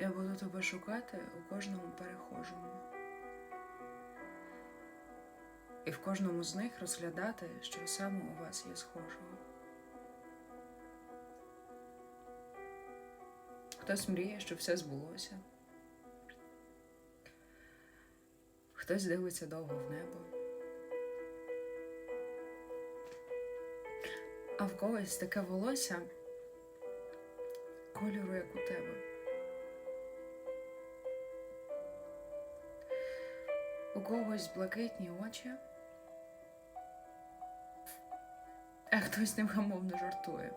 Я буду тебе шукати у кожному перехожому. І в кожному з них розглядати, що саме у вас є схожого. Хтось мріє, щоб все збулося. Хтось дивиться довго в небо. А в когось таке волосся кольору, як у тебе. У когось блакитні очі, а хтось невгамовно жартує.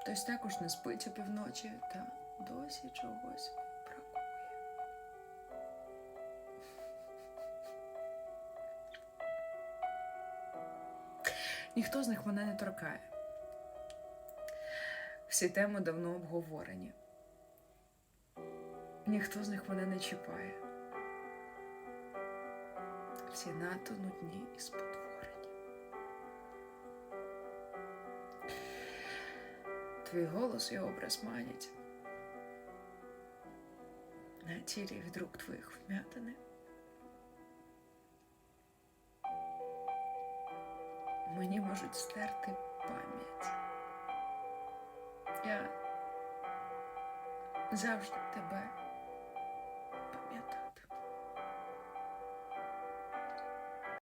Хтось також не спить опівночі та досі чогось бракує. Ніхто з них мене не торкає. Всі теми давно обговорені. Ніхто з них мене не чіпає. Всі надто нудні і спотворені. Твій голос і образ манять. На тілі від рук твоїх вмятини. Мені можуть стерти пам'ять. Я завжди тебе